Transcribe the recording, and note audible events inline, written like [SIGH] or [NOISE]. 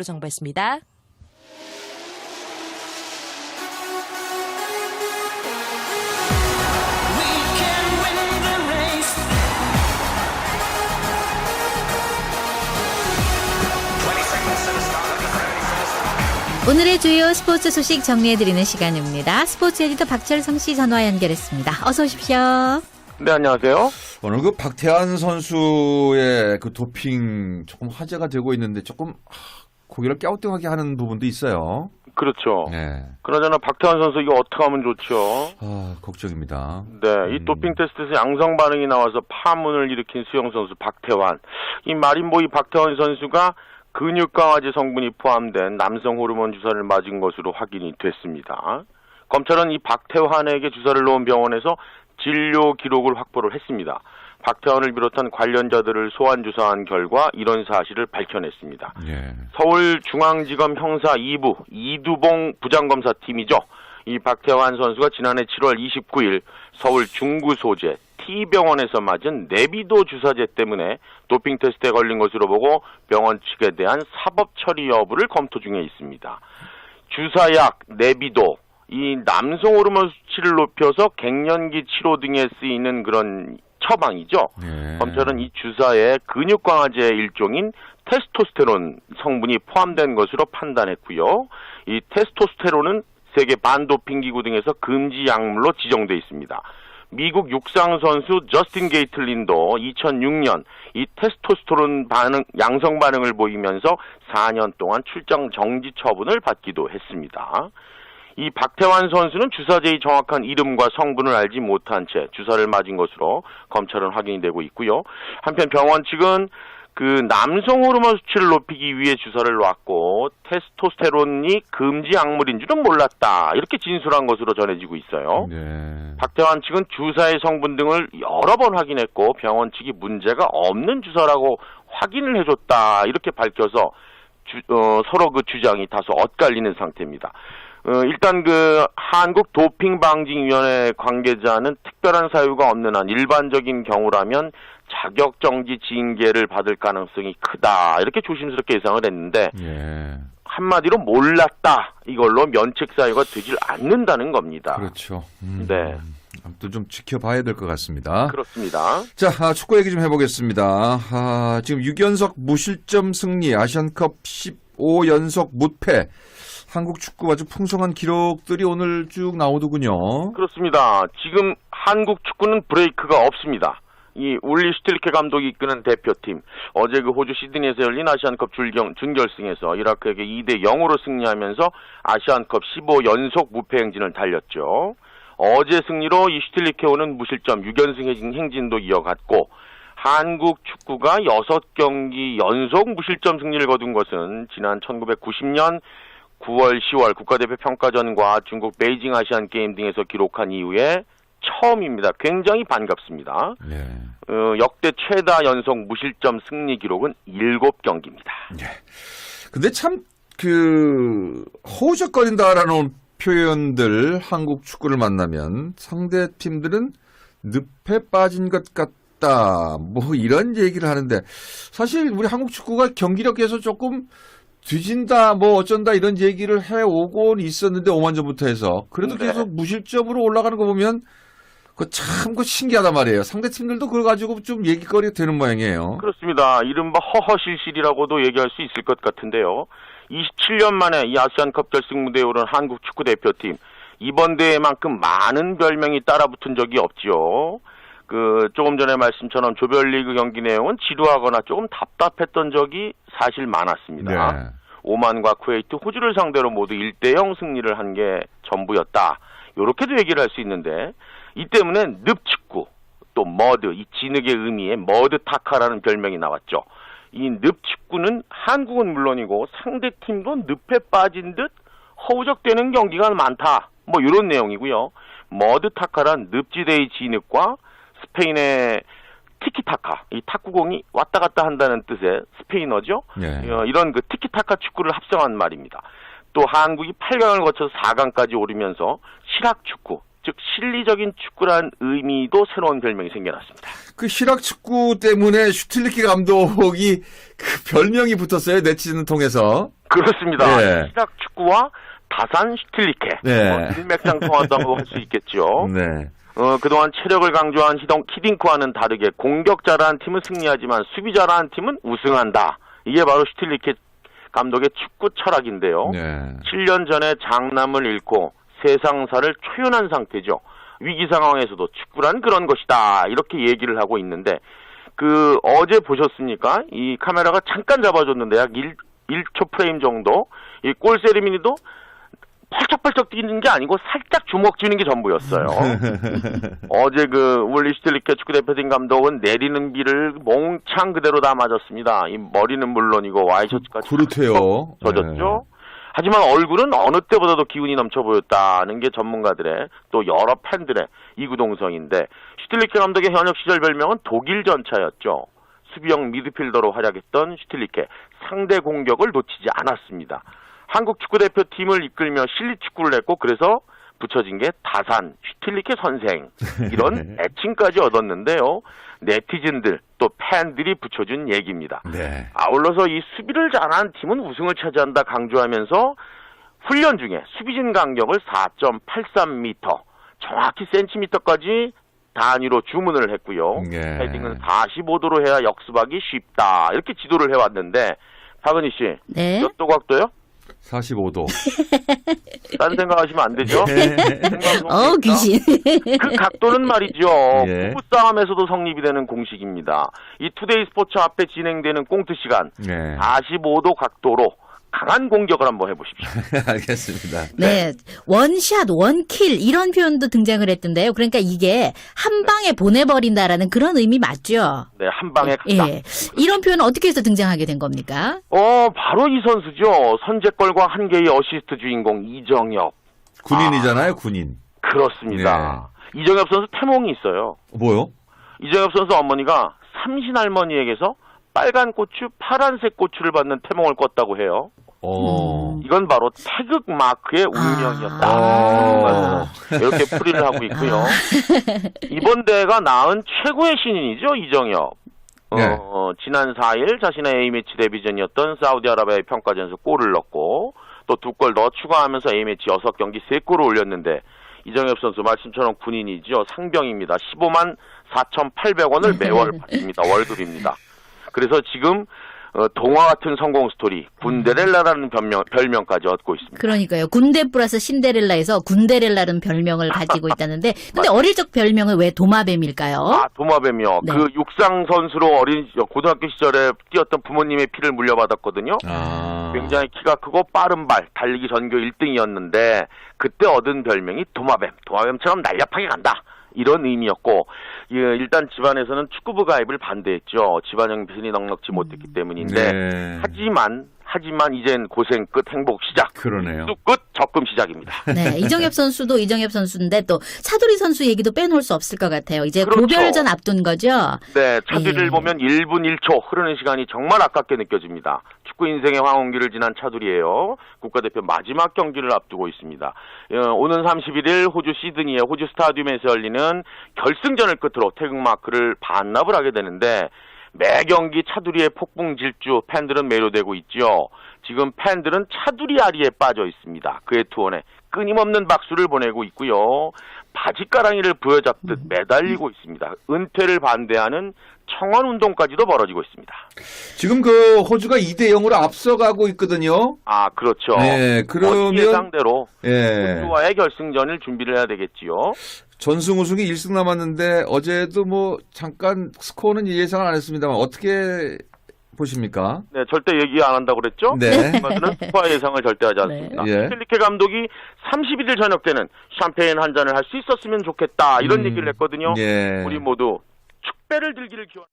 고속도로 정보였습니다. 오늘의 주요 스포츠 소식 정리해드리는 시간입니다. 스포츠 에디터 박철성 씨 전화 연결했습니다. 어서 오십시오. 네, 안녕하세요. 오늘 그 박태환 선수의 그 도핑 조금 화제가 되고 있는데 조금 하, 고개를 갸우뚱하게 하는 부분도 있어요. 그렇죠. 네. 그나저나 박태환 선수 이거 어떻게 하면 좋죠? 아, 걱정입니다. 네, 이 음. 도핑 테스트에서 양성 반응이 나와서 파문을 일으킨 수영 선수 박태환. 이 마린보이 박태환 선수가 근육 강화제 성분이 포함된 남성 호르몬 주사를 맞은 것으로 확인이 됐습니다. 검찰은 이 박태환에게 주사를 놓은 병원에서 진료 기록을 확보를 했습니다. 박태환을 비롯한 관련자들을 소환 조사한 결과 이런 사실을 밝혀냈습니다. 예. 서울중앙지검 형사 2부 이두봉 부장검사팀이죠. 이 박태환 선수가 지난해 7월 29일 서울 중구 소재 T병원에서 맞은 네비도 주사제 때문에 도핑 테스트에 걸린 것으로 보고 병원 측에 대한 사법 처리 여부를 검토 중에 있습니다. 주사약 네비도 이 남성 호르몬 수치를 높여서 갱년기 치료 등에 쓰이는 그런 처방이죠. 예. 검찰은 이 주사에 근육 강화제 일종인 테스토스테론 성분이 포함된 것으로 판단했고요. 이 테스토스테론은 세계 반도핑 기구 등에서 금지 약물로 지정돼 있습니다. 미국 육상 선수 저스틴 게이틀린도 2006년 이 테스토스테론 반응 양성 반응을 보이면서 4년 동안 출장 정지 처분을 받기도 했습니다. 이 박태환 선수는 주사제의 정확한 이름과 성분을 알지 못한 채 주사를 맞은 것으로 검찰은 확인이 되고 있고요. 한편 병원 측은 그 남성 호르몬 수치를 높이기 위해 주사를 놨고 테스토스테론이 금지 약물인 줄은 몰랐다 이렇게 진술한 것으로 전해지고 있어요. 네. 박태환 측은 주사의 성분 등을 여러 번 확인했고 병원 측이 문제가 없는 주사라고 확인을 해줬다 이렇게 밝혀서 주- 어, 서로 그 주장이 다소 엇갈리는 상태입니다. 어, 일단 그 한국 도핑방지위원회 관계자는 특별한 사유가 없는 한 일반적인 경우라면 자격 정지 징계를 받을 가능성이 크다 이렇게 조심스럽게 예상을 했는데 예. 한마디로 몰랐다 이걸로 면책 사유가 되질 않는다는 겁니다. 그렇죠. 음. 네. 아무튼 좀 지켜봐야 될 것 같습니다. 그렇습니다. 자, 아, 축구 얘기 좀 해보겠습니다. 아, 지금 6연속 무실점 승리, 아시안컵 15연속 무패. 한국 축구 아주 풍성한 기록들이 오늘 쭉 나오더군요. 그렇습니다. 지금 한국 축구는 브레이크가 없습니다. 이 울리 슈틸케 감독이 이끄는 대표팀 어제 그 호주 시드니에서 열린 아시안컵 줄경, 준결승에서 이라크에게 2대 0으로 승리하면서 아시안컵 15 연속 무패 행진을 달렸죠. 어제 승리로 이 슈틸리케오는 무실점 6연승 행진- 행진도 이어갔고 한국 축구가 6경기 연속 무실점 승리를 거둔 것은 지난 1990년 9월, 10월 국가대표 평가전과 중국 베이징 아시안 게임 등에서 기록한 이후에 처음입니다. 굉장히 반갑습니다. 예. 어, 역대 최다 연속 무실점 승리 기록은 7경기입니다. 근데 참, 그, 허우적거린다라는 표현들, 한국 축구를 만나면 상대 팀들은 늪에 빠진 것 같다. 뭐, 이런 얘기를 하는데, 사실 우리 한국 축구가 경기력에서 조금 뒤진다, 뭐 어쩐다, 이런 얘기를 해오곤 있었는데, 5만 전부터 해서. 그래도 네. 계속 무실점으로 올라가는 거 보면, 그 참, 그 신기하단 말이에요. 상대 팀들도 그걸 가지고 좀 얘기거리가 되는 모양이에요. 그렇습니다. 이른바 허허실실이라고도 얘기할 수 있을 것 같은데요. 27년 만에 이 아시안컵 결승 무대에 오른 한국 축구 대표팀 이번 대회만큼 많은 별명이 따라붙은 적이 없지요. 그 조금 전에 말씀처럼 조별리그 경기 내용은 지루하거나 조금 답답했던 적이 사실 많았습니다. 네. 오만과 쿠웨이트, 호주를 상대로 모두 1대0 승리를 한 게 전부였다. 요렇게도 얘기를 할 수 있는데 이 때문에 늪축구 또 머드 이 진흙의 의미의 머드 타카라는 별명이 나왔죠. 이 늪축구는 한국은 물론이고 상대 팀도 늪에 빠진 듯 허우적대는 경기가 많다. 뭐 이런 내용이고요. 머드 타카란 늪지대의 진흙과 스페인의 티키타카 이 탁구공이 왔다 갔다 한다는 뜻의 스페인어죠. 예. 어, 이런 그 티키타카 축구를 합성한 말입니다. 또 한국이 8강을 거쳐서 4강까지 오르면서 실학 축구, 즉즉 실리적인 축구란 의미도 새로운 별명이 생겨났습니다. 그 실학 축구 때문에 슈틸리케 감독이 그 별명이 붙었어요. 네티즌 통해서. 그렇습니다. 네. 시락 축구와 다산 슈틸리케 네. 어, 일맥상통하다고 할 수 있겠죠. [LAUGHS] 네. 어, 그동안 체력을 강조한 히동, 히딩크와는 다르게 공격 잘하는 팀은 승리하지만 수비 잘하는 팀은 우승한다. 이게 바로 슈틸리케 감독의 축구 철학인데요. 네. 7년 전에 장남을 잃고 세상사를 초연한 상태죠. 위기 상황에서도 축구란 그런 것이다. 이렇게 얘기를 하고 있는데 그 어제 보셨습니까? 이 카메라가 잠깐 잡아줬는데 약 1, 1초 프레임 정도 이 골 세리미니도 펄쩍펄쩍 뛰는 게 아니고 살짝 주먹 쥐는 게 전부였어요. [LAUGHS] 어제 그 울리 슈틸리케 축구대표팀 감독은 내리는 비를 몽창 그대로 다 맞았습니다. 이 머리는 물론이고 와이셔츠까지 그렇대요. 젖었죠. 하지만 얼굴은 어느 때보다도 기운이 넘쳐 보였다는 게 전문가들의 또 여러 팬들의 이구동성인데 슈틸리케 감독의 현역 시절 별명은 독일 전차였죠. 수비형 미드필더로 활약했던 슈틸리케 상대 공격을 놓치지 않았습니다. 한국 축구 대표팀을 이끌며 실리 축구를 했고 그래서 붙여진 게 다산 슈틸리케 선생 이런 [LAUGHS] 애칭까지 얻었는데요. 네티즌들 또 팬들이 붙여준 얘기입니다. 네. 아울러서 이 수비를 잘하는 팀은 우승을 차지한다 강조하면서 훈련 중에 수비진 간격을 4.83m, 정확히 센티미터까지 단위로 주문을 했고요. 예. 헤딩은 45도로 해야 역습하기 쉽다. 이렇게 지도를 해왔는데 박은희 씨, 네. 몇 도 각도요? 45도. [LAUGHS] 딴 생각하시면 안 되죠. 생방송 어, 됩니다. 귀신. 그 각도는 말이죠. [LAUGHS] 예. 부부싸움에서도 성립이 되는 공식입니다. 이 투데이 스포츠 앞에 진행되는 꽁트 시간 네. 45도 각도로 강한 공격을 한번 해보십시오. [LAUGHS] 알겠습니다. 네. 원샷, 원킬 이런 표현도 등장을 했던데요. 그러니까 이게 한 방에 보내버린다라는 그런 의미 맞죠? 네, 한 방에 갔다. 예. 이런 표현은 어떻게 해서 등장하게 된 겁니까? 어, 바로 이 선수죠. 선제골과 한 개의 어시스트 주인공 이정엽. 군인이잖아요, 군인. 그렇습니다. 이정엽 선수 태몽이 있어요. 뭐요? 이정엽 선수 어머니가 삼신 할머니에게서 빨간 고추, 파란색 고추를 받는 태몽을 꿨다고 해요. 어. 음. 이건 바로 태극 마크의 운명이었다. 아. 이렇게 풀이를 하고 있고요. [LAUGHS] 이번 대회가 낳은 최고의 신인이죠, 이정엽. 어, 네. 어, 지난 4일 자신의 A매치 데뷔전이었던 사우디아라비아의 평가전에서 골을 넣고 또 두골 넣어 추가하면서 A매치 6경기 3골을 올렸는데 이정엽 선수 말씀처럼 군인이죠. 상병입니다. 15만 4,800원을 [LAUGHS] 매월 받습니다. 월급입니다. 그래서 지금 어, 동화 같은 성공 스토리 군데렐라라는 별명, 별명까지 얻고 있습니다. 그러니까요. 군대 플러스 신데렐라에서 군데렐라는 별명을 가지고 있다는데, [LAUGHS] 근데 어릴 적 별명은 왜 도마뱀일까요? 아, 도마뱀이요. 네. 그 육상 선수로 어린 시- 고등학교 시절에 뛰었던 부모님의 피를 물려받았거든요. 아. 굉장히 키가 크고 빠른 발, 달리기 전교 1등이었는데 그때 얻은 별명이 도마뱀. 도마뱀처럼 날렵하게 간다. 이런 의미였고 예, 일단 집안에서는 축구부 가입을 반대했죠. 집안 형편이 넉넉지 못했기 때문인데 네. 하지만 하지만 이젠 고생 끝 행복 시작. 그러네요. 쑥끝 적금 시작입니다. [LAUGHS] 네, 이정엽 선수도 이정엽 선수인데 또 차두리 선수 얘기도 빼놓을 수 없을 것 같아요. 이제 그렇죠. 고별전 앞둔 거죠. 네, 차두리를 예. 보면 1분 1초 흐르는 시간이 정말 아깝게 느껴집니다. 축구 인생의 황혼기를 지난 차두리예요. 국가대표 마지막 경기를 앞두고 있습니다. 어, 오는 31일 호주 시드니의 호주 스타디움에서 열리는 결승전을 끝으로 태극마크를 반납을 하게 되는데 매 경기 차두리의 폭풍 질주 팬들은 매료되고 있죠. 지금 팬들은 차두리 아리에 빠져 있습니다. 그의 투혼에 끊임없는 박수를 보내고 있고요. 바지가랑이를 부여잡듯 매달리고 있습니다. 은퇴를 반대하는 청원 운동까지도 벌어지고 있습니다. 지금 그 호주가 2대 0으로 앞서가고 있거든요. 아, 그렇죠. 네, 그러면 상대로 예. 호주와의 결승전을 준비를 해야 되겠지요. 전승 우승이 1승 남았는데 어제도 뭐 잠깐 스코어는 예상 안 했습니다만 어떻게 보십니까? 네, 절대 얘기 안 한다고 그랬죠? 네. 하지만은 스코어 예상을 절대 하지 않습니다. 네. 예. 필리케 감독이 31일 저녁 때는 샴페인 한 잔을 할 수 있었으면 좋겠다 이런 음, 얘기를 했거든요. 예. 우리 모두 축배를 들기를 기원.